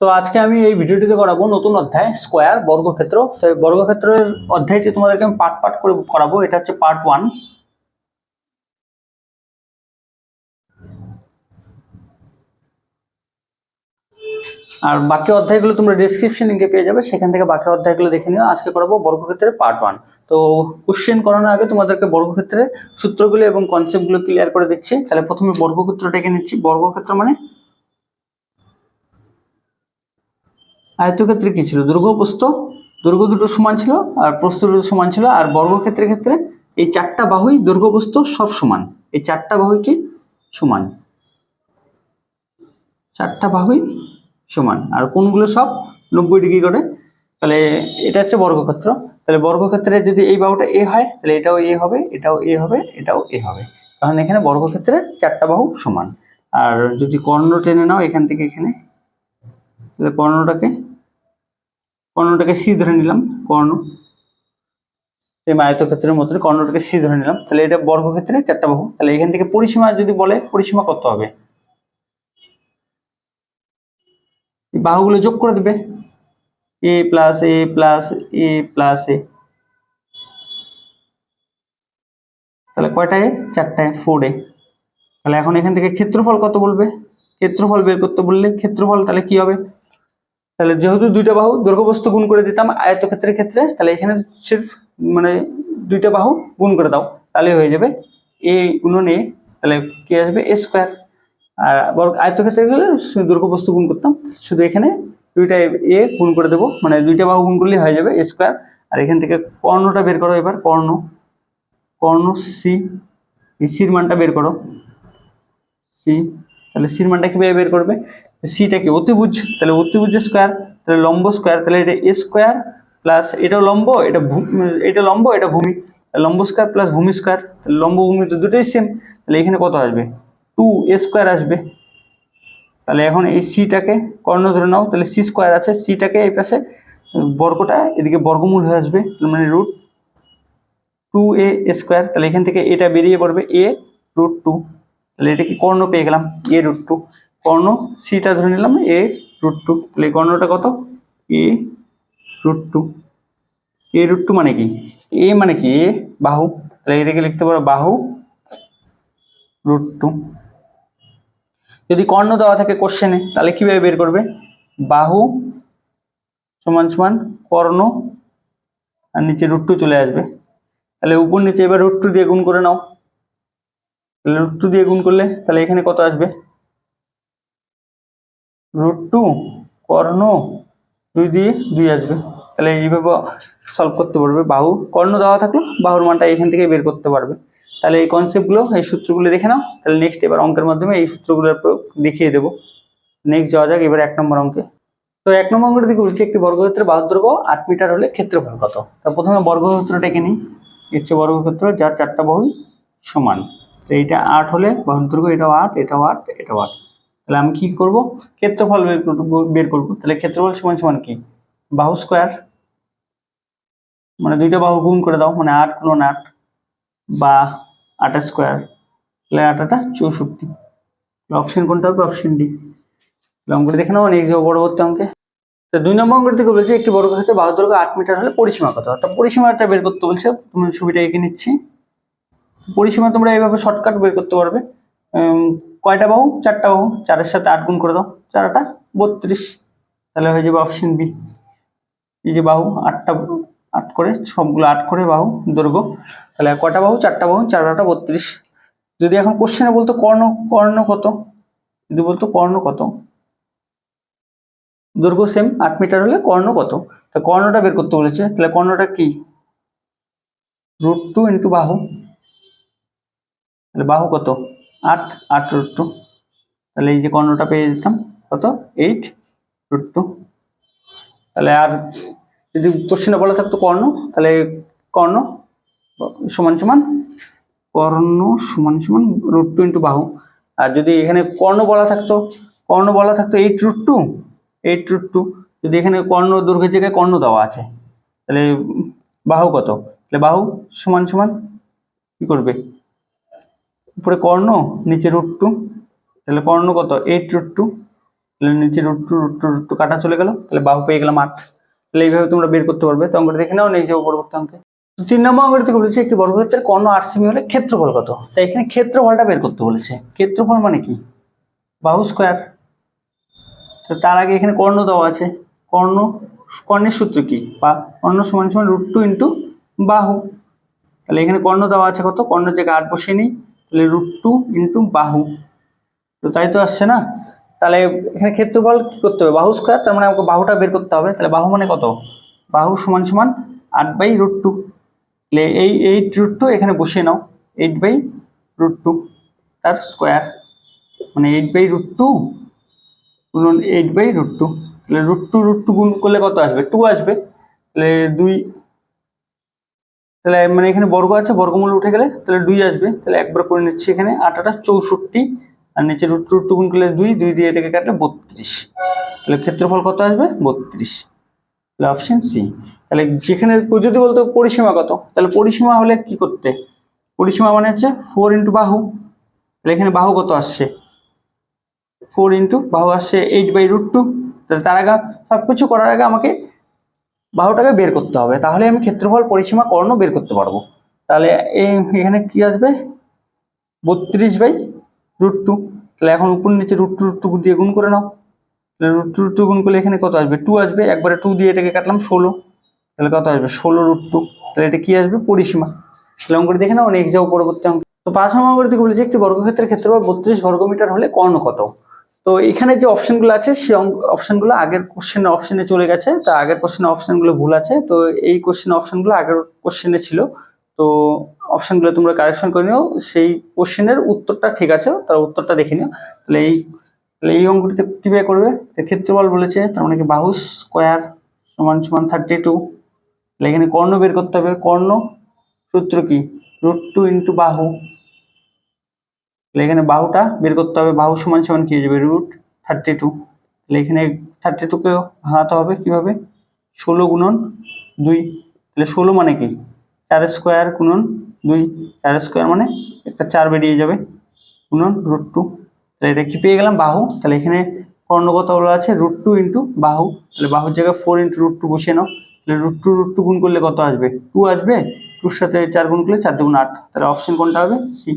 তো আজকে আমি এই ভিডিওটিতে করাবো নতুন অধ্যায় স্কোয়ার বর্গক্ষেত্র। তো বর্গক্ষেত্রের অধ্যায়টি তোমাদেরকে আমি পার্ট পার্ট করে করাবো। এটা হচ্ছে পার্ট ওয়ান আর বাকি অধ্যায়গুলো তোমরা ডিসক্রিপশন লিঙ্কে পেয়ে যাবে, সেখান থেকে বাকি অধ্যায়গুলো দেখে নিও। আজকে করাবো বর্গক্ষেত্রের পার্ট ওয়ান তো কোশ্চেন করানোর আগে তোমাদেরকে বর্গক্ষেত্রের সূত্রগুলো এবং কনসেপ্টগুলো ক্লিয়ার করে দিচ্ছি। তাহলে প্রথমে বর্গক্ষেত্রটা এঁকে নিচ্ছি। বর্গক্ষেত্র মানে আয়তক্ষেত্রে কী ছিল? দৈর্ঘ্য প্রস্থ। দৈর্ঘ্য দুটো সমান ছিল আর প্রস্থ দুটো সমান ছিল আর বর্গক্ষেত্রের ক্ষেত্রে এই চারটা বাহুই প্রস্থ সব সমান। এই চারটা বাহুই কি? সমান। চারটা বাহুই সমান। আর কোনগুলো সব? নব্বই ডিগ্রি করে। তাহলে এটা হচ্ছে বর্গক্ষেত্র। তাহলে বর্গক্ষেত্রে যদি এই বাহুটা এ হয়, তাহলে এটাও এ হবে, এটাও এ হবে, এটাও এ হবে। কারণ এখানে বর্গক্ষেত্রে চারটা বাহু সমান। আর যদি কর্ণ টেনে নাও এখান থেকে এখানে, তাহলে কর্ণটাকে কর্ণটাকে সি ধরে নিলাম, কর্ণ। সেই আয়তক্ষেত্রের মধ্যে কর্ণটাকে সি ধরে নিলাম। তাহলে এটা বর্গক্ষেত্রে চারটা বাহু। তাহলে এখান থেকে পরিসীমা যদি বলে, পরিসীমা কত হবে? বাহুগুলো যোগ করে দিবে। A plus A plus A plus A. তাহলে কয়টায় চারটায় ফোর এ। তাহলে এখন এখান থেকে ক্ষেত্রফল কত বলবে? ক্ষেত্রফল বের করতে বললে ক্ষেত্রফল তাহলে কি হবে? তাহলে যেহেতু দুইটা বাহু দৈর্ঘ্যবস্তু গুণ করে দিতাম আয়তক্ষেত্রের ক্ষেত্রে, তাহলে এখানে সির্ফ মানে দুইটা বাহু গুণ করে দাও, তাহলে হয়ে যাবে এ গুণন এ, তাহলে কি আসবে? এ স্কোয়ার। আর বর্গ আয়তক্ষেত্রে গেলে দৈর্ঘ্যবস্তু গুণ করতাম, শুধু এখানে দুইটা এ গুণ করে দেবো মানে দুইটা বাহু গুণ করলেই হয়ে যাবে এ স্কোয়ার। আর এখান থেকে কর্ণটা বের করো এবার, কর্ণ। কর্ণ সি, এই সির মানটা বের করো। সি, তাহলে সির মানটা কীভাবে বের করবে? সিটা কি? অতিভুজ। তাহলে অতিভুজ স্কোয়ার তাহলে লম্ব স্কোয়ার তাহলে এটা এ স্কোয়ার প্লাস এটাও লম্ব, এটা এটা লম্ব, এটা ভূমি। লম্ব স্কোয়ার প্লাস ভূমি স্কোয়ার তাহলে লম্ব ভূমি তো দুটোই সেম তাহলে এখানে কত আসবে? টু এ স্কোয়ার আসবে। তাহলে এখন এই সিটাকে কর্ণ ধরে নাও। তাহলে সি স্কোয়ার আছে সিটাকে এই পাশে বর্গটা, এদিকে বর্গমূল হয়ে আসবে মানে রুট টু এ স্কোয়ার তাহলে এখান থেকে এটা বেরিয়ে পড়বে এ রুট টু তাহলে এটা কি কর্ণ পেয়ে গেলাম? এ রুট টু কর্ণ সিটা ধরে নিলাম এ রুট টু তাহলে কর্ণটা কত? A root two A root two মানে কি? এ মানে কি? এ বাহু। তাহলে এটাকে লিখতে পারো বাহু রুট টু যদি কর্ণ দেওয়া থাকে কোশ্চেনে তাহলে কীভাবে বের করবে? বাহু সমান সমান কর্ণ আর নিচে রুট টু চলে আসবে। তাহলে উপর নিচে এবার রুট টু দিয়ে গুণ করে নাও। রুট টু দিয়ে গুণ করলে তাহলে এখানে কত আসবে? রুট টু কর্ণ দুই দিয়ে দুই আসবে। তাহলে এইভাবে সলভ করতে পারবে। বাহু, কর্ণ দেওয়া থাকল, বাহুর মানটা এখান থেকে বের করতে পারবে। তাহলে এই কনসেপ্টগুলো এই সূত্রগুলো দেখে নাও। তাহলে নেক্সট এবার অঙ্কের মাধ্যমে এই সূত্রগুলোর প্রয়োগ দেখিয়ে দেবো। নেক্সট যাওয়া যাক, এবার এক নম্বর অঙ্কে। তো এক নম্বর অঙ্কের দিকে বলছি একটি বর্গক্ষেত্রে বাহুর দৈর্ঘ্য আট মিটার হলে ক্ষেত্রফল কত? তা প্রথমে বর্গক্ষেত্রটা এঁকে নিই। এর হচ্ছে বর্গক্ষেত্র, যার চারটা বাহু সমান। তো এইটা আট হলে বাহুর দৈর্ঘ্য এটাও আট এটাও আট এটাও আট। তাহলে আমি কি করব? ক্ষেত্রফল বের করব বের করব। তাহলে ক্ষেত্রফল সমান সমান কি? বাহু স্কোয়ার মানে দুইটা বাহু গুণ করে দাও মানে আট গুণ আট বা আটা স্কোয়ার তাহলে আটাটা চৌষট্টি। অপশন কোনটা হবে? অপশন ডি অঙ্কটি দেখে নাও নেক্সট যাব পরবর্তী অঙ্কে। তো দুই নম্বর অঙ্কের দিকে বলছে, একটি বর্গ ক্ষেত্রে বাহু দৈর্ঘ্য আট মিটার হলে পরিসীমা কত? অর্থাৎ পরিসীমাটা বের করতে বলছে তুমি ছবিটা এঁকে নিচ্ছি। পরিসীমা তোমরা এইভাবে শর্টকাট বের করতে পারবে। কয়টা বাহু? চারটা বাহু। চারের সাথে আট গুণ করে দাও। চারটা, বত্রিশ। তাহলে হয়ে যাবে অপশন বি এই যে বাহু, আটটা, আট করে, সবগুলো আট করে বাহু, দৈর্ঘ্য। তাহলে কটা বাহু? চারটা বাহু চারটা বত্রিশ। যদি এখন কোশ্চেনে বলতো কর্ণ কর্ণ কত? যদি বলতো কর্ণ কত? দৈর্ঘ্য সেম আট মিটার হলে কর্ণ কত? তা কর্ণটা বের করতে বলেছে। তাহলে কর্ণটা কি? রুট টু ইন্টু বাহু। তাহলে বাহু কত? আট আট রুট টু তাহলে এই যে কর্ণটা পেয়ে যেতাম, কত? এইট রুট টু তাহলে আর যদি কোশ্চেনে বলা থাকতো কর্ণ, তাহলে কর্ণ সমান সমান, কর্ণ সমান সমান রুট টু ইন্টু বাহু। আর যদি এখানে কর্ণ বলা থাকতো, কর্ণ বলা থাকতো eight root two eight root two যদি এখানে কর্ণ দৈর্ঘ্যের জায়গায় কর্ণ দেওয়া আছে, তাহলে বাহু কত? তাহলে বাহু সমান সমান কি করবে? উপরে কর্ণ, নিচে রুট টু তাহলে কর্ণ কত? এইট রুট টু তাহলে নিচে root two root two root two কাটা চলে গেল, তাহলে বাহু পেয়ে গেলাম আট। তাহলে এইভাবে তোমরা বের করতে পারবে। তো অঙ্কটা দেখে নাও নেই যাব পরবর্তী অঙ্কে। তিন নম্বর অঙ্কটা থেকে বলেছে, একটি বর্গক্ষেত্রের কর্ণ আট সেমি হলে ক্ষেত্রফল কত? তাই এখানে ক্ষেত্রফলটা বের করতে বলেছে। ক্ষেত্রফল মানে কি? বাহু স্কোয়ার তো তার আগে এখানে কর্ণ দেওয়া আছে। কর্ণ, কর্ণের সূত্র কি? বা কর্ণ সমান সমান রুট টু ইন্টু বাহু। তাহলে এখানে কর্ণ দেওয়া আছে কত? কর্ণের জায়গায় আট বসিয়ে নিই। তাহলে রুট টু ইন্টু বাহু। তো তাই তো আসছে না? তাহলে এখানে ক্ষেত্রফল কি করতে হবে? বাহু স্কোয়ার তার মানে আমাকে বাহুটা বের করতে হবে। তাহলে বাহু মানে কত? বাহু সমান সমান আট বাই রুট টু তাহলে এই এইট রুট টু এখানে বসিয়ে নাও। এইট বাই রুট টু তার স্কোয়ার মানে eight by root two eight by root two তাহলে রুট টু রুট টু গুণ করলে কত আসবে? টু আসবে। তাহলে দুই তাহলে মানে এখানে বর্গ আছে, বর্গমূল উঠে গেলে তাহলে দুই আসবে। তাহলে একবার করে নিচ্ছি এখানে আটাটা চৌষট্টি আর নিচে রুট রুট টু গুণ করলে দুই দুই দিয়ে এটাকে কাটলে বত্রিশ। তাহলে ক্ষেত্রফল কত আসবে? বত্রিশ। তাহলে অপশন সি তাহলে যেখানে যদি বলতো পরিসীমা কত? তাহলে পরিসীমা হলে কি করতে? পরিসীমা মানে হচ্ছে ফোর ইন্টু বাহু। তাহলে এখানে বাহু কত আসছে? ফোর ইন্টু বাহু আসছে এইট বাই রুট টু তাহলে তার আগে সব কিছু করার আগে আমাকে বাহুটাকে বের করতে হবে। তাহলে আমি ক্ষেত্রফল পরিসীমা কর্ণ বের করতে পারব। তাহলে এই এখানে কি আসবে? বত্রিশ বাই রুট টু। তাহলে এখন উপর নিচে রুট টু রুট টু দিয়ে গুণ করে নাও। তাহলে রুট টু রুট টু গুণ করলে এখানে কত আসবে? টু আসবে। একবারে টু দিয়ে এটাকে কাটলাম ষোলো। তাহলে কত আসবে? ষোলো রুট টু। তাহলে এটা কি আসবে? পরিসীমা। তাহলে অঙ্কটি দেখে নাও নেক্সট যাব পরবর্তী অঙ্ক। তো পাঁচ নম্বর থেকে বলেছে, একটি বর্গক্ষেত্রের ক্ষেত্রফল বত্রিশ বর্গমিটার হলে কর্ণ কত? তো এখানে যে অপশনগুলো আছে সেই অপশনগুলো আগের কোশ্চেন অপশনে চলে গেছে, তো আগের কোশ্চেন অপশনগুলো ভুল আছে, তো এই কোশ্চেন অপশনগুলো আগের কোশ্চেনে ছিল। তো অপশনগুলো তোমরা কারেকশন করে নিও, সেই কোশ্চেনের উত্তরটা ঠিক আছে, তার উত্তরটা দেখে নিও। তাহলে এই তাহলে এই অঙ্কটিতে কীভাবে করবে? ক্ষেত্রফল বলেছে, তার মানে কি বাহু স্কোয়ার সমান সমান থার্টি টু তাহলে এখানে কর্ণ বের করতে হবে, কর্ণ সূত্র কি? রুট টু ইন্টু বাহু। তাহলে এখানে বাহুটা বের করতে হবে, বাহু সমান সমান কি হয়ে যাবে? রুট থার্টি টু তাহলে এখানে থার্টি টুকে ভাঙাতে হবে কীভাবে? ষোলো গুণন দুই। তাহলে ষোলো মানে কি? চার স্কোয়ার গুণন দুই। চার স্কোয়ার মানে একটা চার বেরিয়ে যাবে, গুণন রুট টু তাহলে এটা কি পেয়ে গেলাম? বাহু। তাহলে এখানে কর্ণগত হলো আছে রুট টু ইন্টু বাহু। তাহলে বাহুর জায়গায় ফোর ইন্টু রুট টু বসিয়ে নাও। তাহলে রুট টু রুট টু গুণ করলে কত আসবে? টু আসবে? টুর সাথে চার গুণ করলে চার দুগুণ আট। তাহলে অপশন কোনটা হবে? সি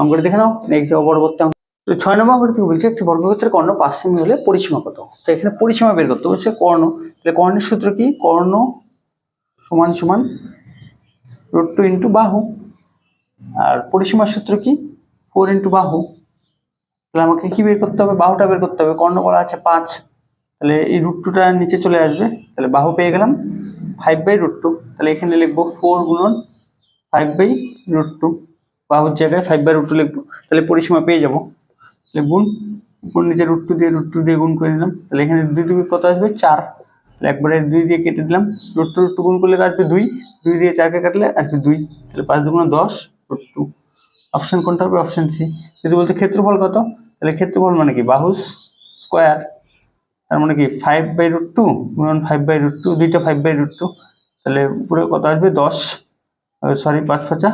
অঙ্কটি দেখে নাও। নেক্সট পরবর্তী অঙ্ক। তো ছয় নম্বর অঙ্কটি বলছে, একটি বর্গক্ষেত্রের কর্ণ পাঁচ সেমি হলে পরিসীমা কত? তো এখানে পরিসীমা বের করতে বলছে কর্ণ। তাহলে কর্ণের সূত্র কি? কর্ণ সমান সমান রুট টু ইন্টু বাহু। আর পরিসীমার সূত্র কি? ফোর ইন্টু বাহু। তাহলে আমাকে কি বের করতে হবে? বাহুটা বের করতে হবে। কর্ণ বলা আছে পাঁচ। তাহলে এই রুট টুটা নিচে চলে আসবে। তাহলে বাহু পেয়ে গেলাম। ফাইভ বাই রুট টু তাহলে এখানে লিখব ফোর গুণন ফাইভ বাই রুট টু বাহুর জায়গায় ফাইভ বাই রুট টু লিখব। তাহলে পরিসীমা পেয়ে যাব। তাহলে গুণ উপর নিচে রুট টু দিয়ে রুট টু দিয়ে গুণ করে দিলাম। তাহলে এখানে দুই দুই কত আসবে? চার। তাহলে একবারে দুই দিয়ে কেটে দিলাম। রুট টু রুট টু গুণ করলে আসবে দুই। দুই দিয়ে চারকে কাটলে আসবে দুই। তাহলে পাঁচ দুগুণ দশ রুট টু অপশন কোনটা হবে? অপশন সি যদি বলতে ক্ষেত্রফল কত? তাহলে ক্ষেত্রফল মানে কি? বাহু স্কোয়ার তার মানে কি ফাইভ বাই রুট টু গুণন ফাইভ বাই রুট টু দুইটা ফাইভ বাই রুট টু তাহলে উপরে কত আসবে? দশ সরি পাঁচ পাঁচা,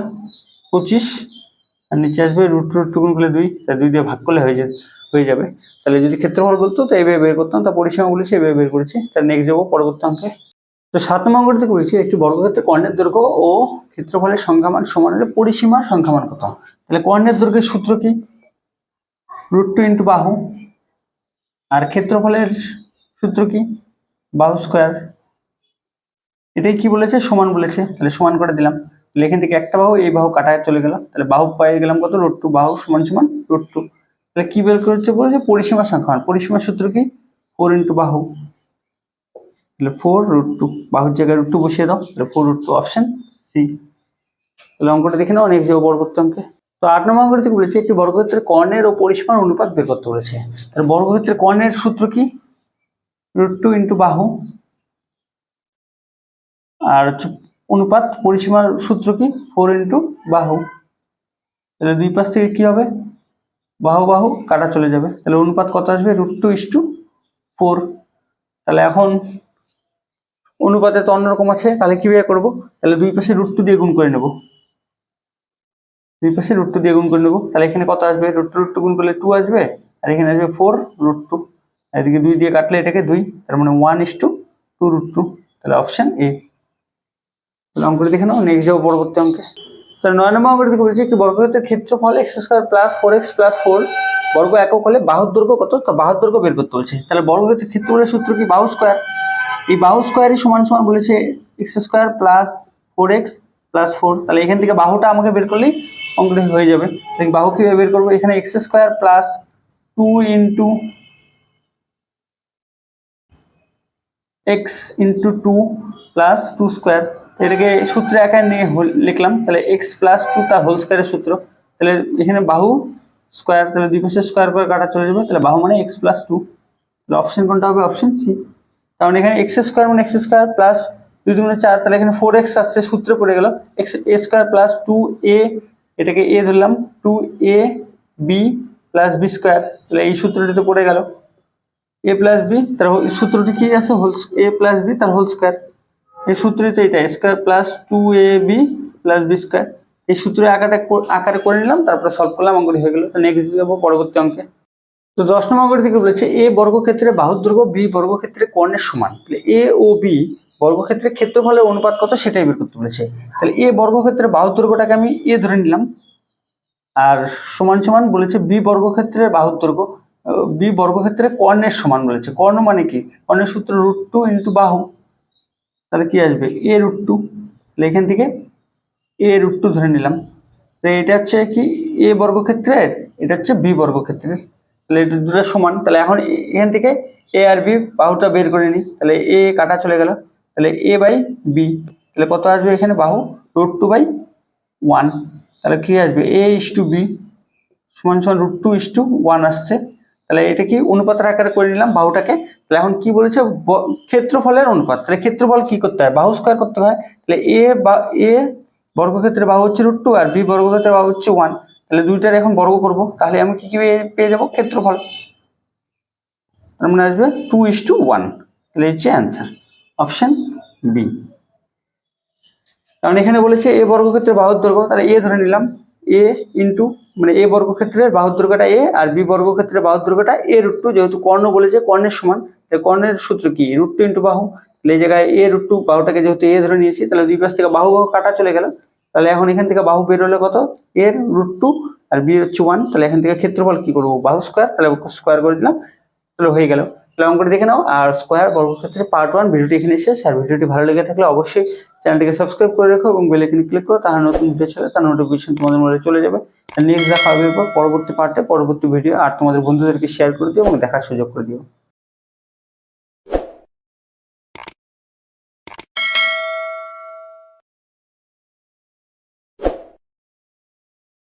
পঁচিশ, আর নিচে আসবে রুট রুট টু গুণ করলে দুই তা দুই দিয়ে ভাগ করলে হয়ে যাবে হয়ে যাবে। তাহলে যদি ক্ষেত্রফল বলতো, তো এইভাবে বের করতাম তা পরিসীমা বলেছি এভাবে বের করেছি তার নেক্সট যাব পরবর্তী অঙ্কে। তো সাত নম্বর অঙ্কটিতে করেছি, একটি বর্গক্ষেত্রে কর্ণের দৈর্ঘ্য ও ক্ষেত্রফলের সংখ্যামান সমান হলে পরিসীমার সংখ্যামান কত? তাহলে কর্ণের দৈর্ঘ্যের সূত্র কি? রুট টু ইন্টু বাহু আর ক্ষেত্রফলের সূত্র কি? বাহু স্কোয়ার এটাই কি বলেছে? সমান বলেছে। তাহলে সমান করে দিলাম। তাহলে এখান থেকে একটা বাহু, এই বাহু কাটায় চলে গেলাম। তাহলে বাহু পেয়ে গেলাম কত? রোড টু বাহু সমান সমান রোড টু তাহলে কি বের করছে? বলেছে পরিসীমা সংখ্যা পরিসীমার সূত্র কি? ফোর ইন্টু বাহু। তাহলে ফোর রুট টু বাহুর জায়গায় রুট টু বসিয়ে দাও। তাহলে four root two option C তাহলে অঙ্কটা দেখে নাও। অনেক যাব পরবর্তী অঙ্কে তো আট নম্বর অঙ্কটি থেকে বলেছে? একটি বর্গক্ষেত্রের কর্ণের ও পরিসীমার অনুপাত বের করতে বলেছে। তাহলে বর্গক্ষেত্রের কর্ণের সূত্র কি? রুট টু ইন্টু বাহু। আর অনুপাত পরিসীমার সূত্র কি? ফোর ইন্টু বাহু। তাহলে দুই পাশ থেকে কি হবে? বাহু বাহু, কাটা চলে যাবে। তাহলে অনুপাত কত আসবে? Root two is two four. তাহলে এখন অনুপাতে তো অন্যরকম আছে, তাহলে কীভাবে করব? তাহলে দুই পাশে রুট টু দিয়ে গুণ করে নেব। দুই পাশে রুট টু দিয়ে গুণ করে নেব। তাহলে এখানে কত আসবে? রুট টু রুট টু গুণ করলে টু আসবে, আর এখানে আসবে ফোর রুট টু এদিকে দুই দিয়ে কাটলে এটাকে দুই, তার মানে one is two two root two তাহলে অপশন এ তাহলে অঙ্কটি দেখে নাও নেক্সট যাব পরবর্তী অঙ্কে। তাহলে নয় নম্বর অঙ্কটি দেখে বলেছে কি, বর্গক্ষেত্রের ক্ষেত্রফল X square plus four X plus four বর্গ একক হলে বাহুর দৈর্ঘ্য কত? তো বাহুর দৈর্ঘ্য বের করতে বলছে। তাহলে বর্গক্ষেত্রের ক্ষেত্রফলের সূত্র কি? বাহু স্কোয়ার এই বাহু স্কোয়ারই সমান সমান বলেছে X square plus four X plus four তাহলে এখান থেকে বাহুটা আমাকে বের করলেই অঙ্কটি হয়ে যাবে। বাহু কীভাবে বের করব? এখানে X square plus two into X into two plus two square এটাকে সূত্রে একা নিয়ে লিখলাম। তাহলে এক্স প্লাস টু তার হোল স্কোয়ারের সূত্র। তাহলে এখানে বাহু স্কোয়ার তাহলে দুই পাশে স্কোয়ার করে কাটা চলে যাবে। তাহলে বাহু মানে এক্স প্লাস টু তাহলে অপশন কোনটা হবে? অপশন সি কারণ এখানে এক্স স্কোয়ার মানে এক্স স্কোয়ার প্লাস দুই দুগুণে চার, তাহলে এখানে ফোর এক্স আসছে, সূত্রে পড়ে গেল। X A square plus two A এটাকে এ ধরলাম two A B plus B square তাহলে এই সূত্রটিতে পড়ে গেল। এ প্লাস বি তার সূত্রটি কি আছে? হোল এ প্লাস বি তার হোল স্কোয়ার এই সূত্রটি তো এটা square plus two A B plus B square এই সূত্রে আকারে আকারে করে নিলাম, তারপরে সলভ করলাম অঙ্কটি হয়ে গেল। নেক্সট যাব পরবর্তী অঙ্কে। তো দশ নম্বর অঙ্কটি থেকে বলেছে এ বর্গক্ষেত্রে বাহুর দৈর্ঘ্য বি বর্গক্ষেত্রে কর্ণের সমান। এ ও বি বর্গক্ষেত্রের ক্ষেত্রফলের অনুপাত কত সেটাই বের করতে বলেছে। তাহলে এ বর্গক্ষেত্রে দৈর্ঘ্যটাকে আমি এ ধরে নিলাম। আর সমান সমান বলেছে বি বর্গক্ষেত্রের দৈর্ঘ্য বি বর্গক্ষেত্রে কর্ণের সমান বলেছে। কর্ণ মানে কি? কর্ণের সূত্র রুট টু ইন্টু বাহু। তাহলে কি আসবে? এ রুট টু তাহলে এখান থেকে এ রুট টু ধরে নিলাম। তো এটা হচ্ছে কি? এ বর্গক্ষেত্রের, এটা হচ্ছে বি বর্গক্ষেত্রের। তাহলে এটা দুটো সমান। তাহলে এখন এখান থেকে এ আর বি বাহুটা বের করে নিই। তাহলে এ কাটা চলে গেল। তাহলে এ বাই বি তাহলে কত আসবে এখানে বাহু? রুট টু বাই ওয়ান তাহলে কি আসবে? এ ইস টু বি সমান সমান root two is two one আসছে। তাহলে এটা কি অনুপাতের আকারে করে নিলাম বাহুটাকে? তাহলে এখন কি বলেছে? ক্ষেত্রফলের অনুপাত। তাহলে ক্ষেত্রফল কি করতে হয়? বাহু স্কোয়ার করতে হয়। তাহলে এ বা এ বর্গক্ষেত্রে বাহু হচ্ছে রুট টু আর বি বর্গক্ষেত্রে বাহু হচ্ছে ওয়ান তাহলে দুইটার এখন বর্গ করব। তাহলে আমি কি কি পেয়ে- পেয়ে যাব? ক্ষেত্রফল। তার মানে আসবে টু ইস টু ওয়ান তাহলে হচ্ছে অ্যান্সার অপশন বি কারণ এখানে বলেছে এ বর্গক্ষেত্রের বাহুর দৈর্ঘ্য তাহলে এ ধরে নিলাম এ ইন্টু মানে এ বর্গক্ষেত্রের বাহুর দৈর্ঘ্যটা এ আর বি বর্গক্ষেত্রের বাহুর দৈর্ঘ্যটা এ রুট টু যেহেতু কর্ণ বলেছে, কর্ণের সমান, তাহলে কর্ণের সূত্র কি? রুট টু ইন্টু বাহু। তাহলে এই জায়গায় এ রুট টু বাহুটাকে যেহেতু এ ধরে নিয়েছি, তাহলে দুই পাশ থেকে বাহু বাহু কাটা চলে গেল। তাহলে এখন এখান থেকে বাহু বের হলে কত? এর রুট টু আর বি হচ্ছে ওয়ান তাহলে এখান থেকে ক্ষেত্রফল কি করব? বাহু স্কোয়ার তাহলে স্কোয়ার করে দিলাম, তাহলে হয়ে গেল। তাহলে করে দেখে নাও। আর স্কোয়ার বর্গক্ষেত্রে পার্ট ওয়ান ভিডিওটি এখানে শেষ। আর ভিডিওটি ভালো লেগে থাকলে অবশ্যই চ্যানেলটিকে সাবস্ক্রাইব করে রাখো এবং বেল ক্লিক করো, তাহলে নতুন ভিডিও চলে তার নোটিফিকেশন তোমাদের মধ্যে চলে যাবে। নেক্সট দেখা হবে পরবর্তী পার্টে পরবর্তী ভিডিও আর তোমাদের বন্ধুদেরকে শেয়ার করে দিও এবং দেখার সুযোগ করে দিও।